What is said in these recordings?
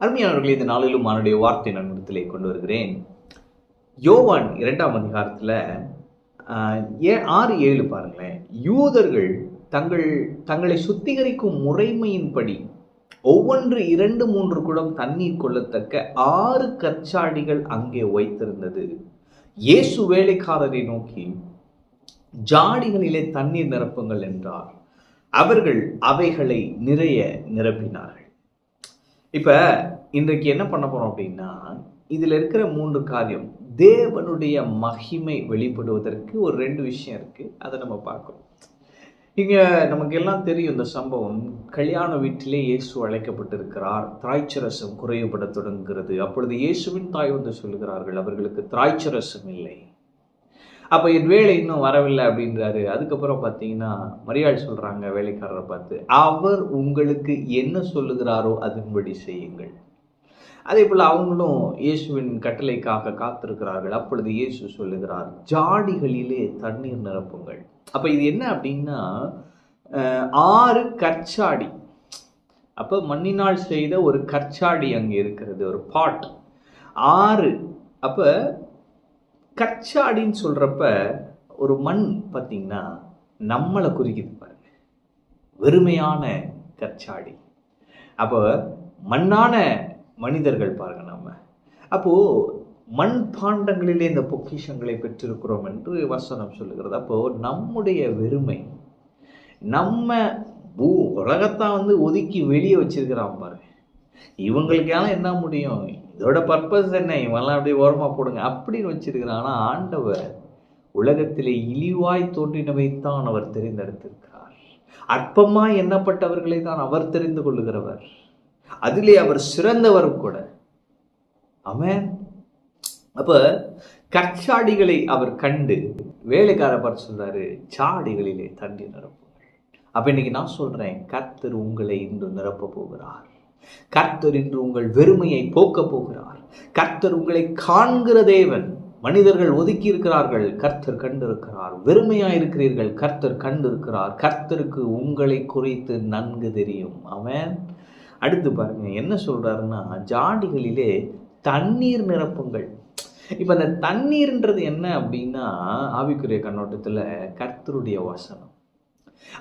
அருமையானவர்களே இந்த நாளிலும் அவனுடைய வார்த்தை நன்மத்திலே கொண்டு வருகிறேன். யோவான் இரண்டாம் அதிகாரத்தில் ஏ ஆறு ஏழு பாருங்களேன். யூதர்கள் தங்கள் தங்களை சுத்திகரிக்கும் முறைமையின்படி ஒவ்வொன்று இரண்டு மூன்று குடம் தண்ணீர் கொள்ளத்தக்க ஆறு கற்சாடிகள் அங்கே வைத்திருந்தது. இயேசு வேலைக்காரரை நோக்கி ஜாடிகளிலே தண்ணீர் நிரப்புங்கள் என்றார். அவர்கள் அவைகளை நிறைய நிரப்பினார்கள். இப்போ இன்றைக்கு என்ன பண்ண போகிறோம் அப்படின்னா இதில் இருக்கிற மூன்று காரியம் தேவனுடைய மகிமை வெளிப்படுவதற்கு ஒரு ரெண்டு விஷயம் இருக்குது அதை நம்ம பார்க்குறோம் இங்கே நமக்கு எல்லாம் தெரியும் இந்த சம்பவம். கல்யாண வீட்டிலே இயேசு அழைக்கப்பட்டிருக்கிறார். திராய்ச்சரசம் குறைவுபட தொடங்குகிறது. அப்பொழுது இயேசுவின் தாய் வந்து சொல்கிறார்கள் அவர்களுக்கு திராய்ச்சரசம் இல்லை. அப்போ என் வேலை இன்னும் வரவில்லை அப்படின்றாரு. அதுக்கப்புறம் பார்த்தீங்கன்னா மரியாள் சொல்கிறாங்க வேலைக்காரரை பார்த்து அவர் உங்களுக்கு என்ன சொல்லுகிறாரோ அதன்படி செய்யுங்கள். அதே போல் அவங்களும் இயேசுவின் கட்டளைக்காக காத்திருக்கிறார்கள். அப்பொழுது இயேசு சொல்லுகிறார் ஜாடிகளிலே தண்ணீர் நிரப்புங்கள். அப்போ இது என்ன அப்படின்னா ஆறு கற்சாடி. அப்போ மண்ணினால் செய்த ஒரு கற்சாடி அங்கே இருக்கிறது ஒரு பாட் ஆறு அப்போ கச்சாடின்னு சொல்கிறப்ப ஒரு மண் பார்த்தீங்கன்னா நம்மளை குறிக்குது பாருங்க. வெறுமையான கச்சாடி. அப்போ மண்ணான மனிதர்கள் பாருங்க நம்ம. அப்போது மண் பாண்டங்களிலே இந்த பொக்கிஷங்களை பெற்றிருக்கிறோம் என்று வசனம் சொல்லுகிறது. அப்போது நம்முடைய வெறுமை நம்ம பூ உலகத்தான் வந்து ஒதுக்கி வெளியே வச்சிருக்கிறான் பாருங்க. இவங்களுக்கெல்லாம் என்ன முடியும்? இதோட பர்பஸ் என்ன? இவெல்லாம் அப்படியே ஓரமாக போடுங்க. அப்படின்னு வச்சிருக்கிறான். ஆண்டவர் உலகத்திலே இழிவாய் தோன்றினவைத்தான் அவர் தெரிந்தெடுத்திருக்கிறார். அற்பமாய் எண்ணப்பட்டவர்களை தான் அவர் தெரிந்து கொள்ளுகிறவர். அதிலே அவர் சிறந்தவர் கூட. ஆமென். அப்போ கற்சாடிகளை அவர் கண்டு வேலைக்கார பார்த்து சொல்றாரு சாடிகளிலே தண்ணி நிரப்புங்கள். அப்போ இன்னைக்கு நான் சொல்றேன் கர்த்தர் உங்களை இன்று நிரப்ப போகிறார். கர்த்தர் இன்று உங்கள் வெறுமையை போக்கப் போகிறார். கர்த்தர் உங்களை காண்கிற தேவன். மனிதர்கள் ஒதுக்கி இருக்கிறார்கள் கர்த்தர் கண்டிருக்கிறார். வெறுமையா இருக்கிறீர்கள் கர்த்தர் கண்டிருக்கிறார். கர்த்தருக்கு உங்களை குறித்து நன்கு தெரியும். அவன் அடுத்து பாருங்க என்ன சொல்றாருன்னா ஜாடிகளிலே தண்ணீர் நிரப்புங்கள். இப்போ அந்த தண்ணீர்ன்றது என்ன அப்படின்னா ஆவிக்குரிய கண்ணோட்டத்துல கர்த்தருடைய வசனம்.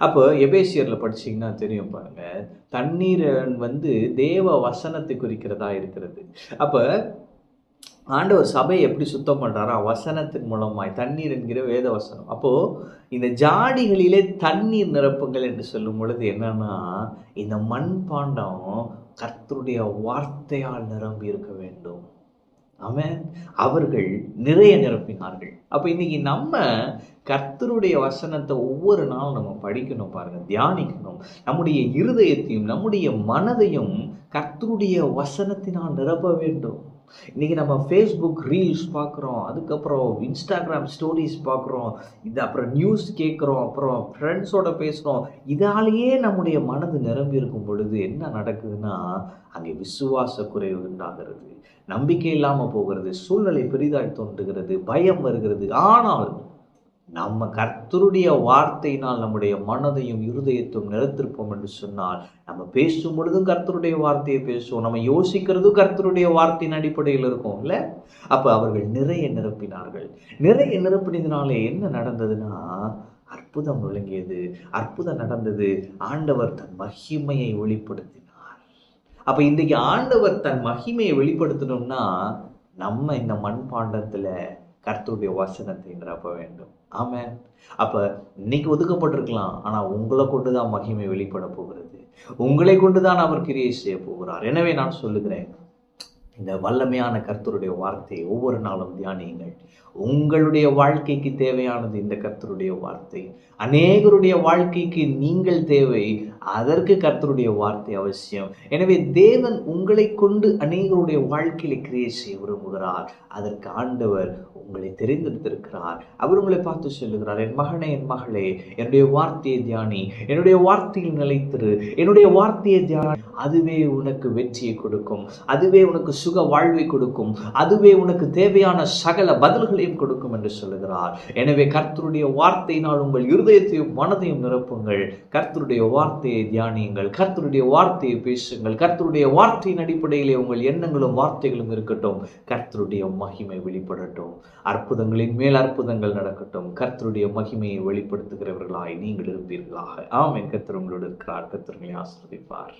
அப்போ எபேசியர்ல படிச்சீங்கன்னா தெரியும் பாருங்க தண்ணீர் வந்து தேவ வசனத்தை குறிக்கிறதா இருக்கிறது. அப்ப ஆண்டவர் சபையை எப்படி சுத்தம் பண்றாரா வசனத்தின் மூலமாய் தண்ணீர் என்கிற வேத வசனம். அப்போ இந்த ஜாடிகளிலே தண்ணீர் நிரப்புங்கள் என்று சொல்லும் பொழுது என்னன்னா இந்த மண் பாண்டம் கர்த்தருடைய வார்த்தையால் நிரம்பி இருக்க வேண்டும். அவன் அவர்கள் நிறைய நிரப்பினார்கள். அப்ப இன்னைக்கு நம்ம கர்த்தருடைய வசனத்தை ஒவ்வொரு நாளும் நம்ம படிக்கணும் பாருங்க தியானிக்கணும். நம்முடைய இருதயத்தையும் நம்முடைய மனதையும் கர்த்தருடைய வசனத்தினால் நிரப்ப வேண்டும். இன்றைக்கி நம்ம ஃபேஸ்புக் ரீல்ஸ் பார்க்குறோம் அதுக்கப்புறம் இன்ஸ்டாகிராம் ஸ்டோரிஸ் பார்க்குறோம் இது அப்புறம் நியூஸ் கேட்குறோம் அப்புறம் ஃப்ரெண்ட்ஸோட பேசுகிறோம் இதாலேயே நம்முடைய மனது நிரம்பி இருக்கும் பொழுது என்ன நடக்குதுன்னா அங்கே விசுவாச குறைவு உண்டாகிறது. நம்பிக்கை இல்லாமல் போகிறது சூழ்நிலை பெரிதாய் தோன்றுகிறது பயம் வருகிறது. ஆனால் நம்ம கர்த்தருடைய வார்த்தையினால் நம்முடைய மனதையும் இருதயத்தையும் நிலைத்திருப்போம் என்று சொன்னால் நம்ம பேசும் பொழுதும் கர்த்தருடைய வார்த்தையை பேசுவோம். நம்ம யோசிக்கிறதும் கர்த்தருடைய வார்த்தையின் அடிப்படையில் இருக்கும் இல்லை? அப்போ அவர்கள் நிறைய நிரப்பினார்கள். நிறைய நிரப்பினதுனாலே என்ன நடந்ததுன்னா அற்புதம் விளங்கியது. அற்புதம் நடந்தது. ஆண்டவர் தன் மகிமையை வெளிப்படுத்தினார். அப்போ இன்றைக்கு ஆண்டவர் தன் மகிமையை வெளிப்படுத்தணும்னா நம்ம இந்த மண்பாண்டத்தில் கர்த்தருடைய வசனத்தை நிரப்ப வேண்டும். ஆமாம் அப்போ இன்னைக்கு ஒதுக்கப்பட்டிருக்கலாம். ஆனால் உங்களை கொண்டு தான் மகிமை வெளிப்பட போகிறது. உங்களை கொண்டு தான் அவர் கிரியை செய்ய போகிறார். எனவே நான் சொல்லுகிறேன் இந்த வல்லமையான கர்த்தருடைய வார்த்தையை ஒவ்வொரு நாளும் தியானியுங்கள். உங்களுடைய வாழ்க்கைக்கு தேவையானது இந்த கர்த்தருடைய வார்த்தை. அநேகருடைய வாழ்க்கைக்கு நீங்கள் தேவை அதற்கு கர்த்தருடைய வார்த்தை அவசியம். எனவே தேவன் உங்களை கொண்டு அநேகருடைய வாழ்க்கையில கிரியை செய்ய விரும்புகிறார். அதற்கு ஆண்டவர் உங்களை தெரிந்தெடுத்திருக்கிறார். அவர் உங்களை பார்த்து சொல்லுகிறார் என் மகனே என் மகளே என்னுடைய வார்த்தையை தியானி. என்னுடைய வார்த்தையில் நிலைத்திரு. என்னுடைய வார்த்தையை தியானி. அதுவே உனக்கு வெற்றியை கொடுக்கும். அதுவே உனக்கு சுக வாழ்வை கொடுக்கும். அதுவே உனக்கு தேவையான சகல பதில்களையும் கொடுக்கும் என்று சொல்லுகிறார். எனவே கர்த்தருடைய வார்த்தையினால் உங்கள் இருதயத்தையும் மனதையும் நிரப்புங்கள். கர்த்தருடைய வார்த்தையை தியானியுங்கள். கர்த்தருடைய வார்த்தையை பேசுங்கள். கர்த்தருடைய வார்த்தையின் அடிப்படையிலே உங்கள் எண்ணங்களும் வார்த்தைகளும் இருக்கட்டும். கர்த்தருடைய மகிமை வெளிப்படட்டும். அற்புதங்களின் மேல் அற்புதங்கள் நடக்கட்டும். கர்த்தருடைய மகிமையை வெளிப்படுத்துகிறவர்களாய் நீங்கள் இருப்பீர்களாக. ஆமென். கர்த்தர் உங்களோடு இருக்கிறார். கர்த்தர்களை ஆசிர்வதிப்பார்.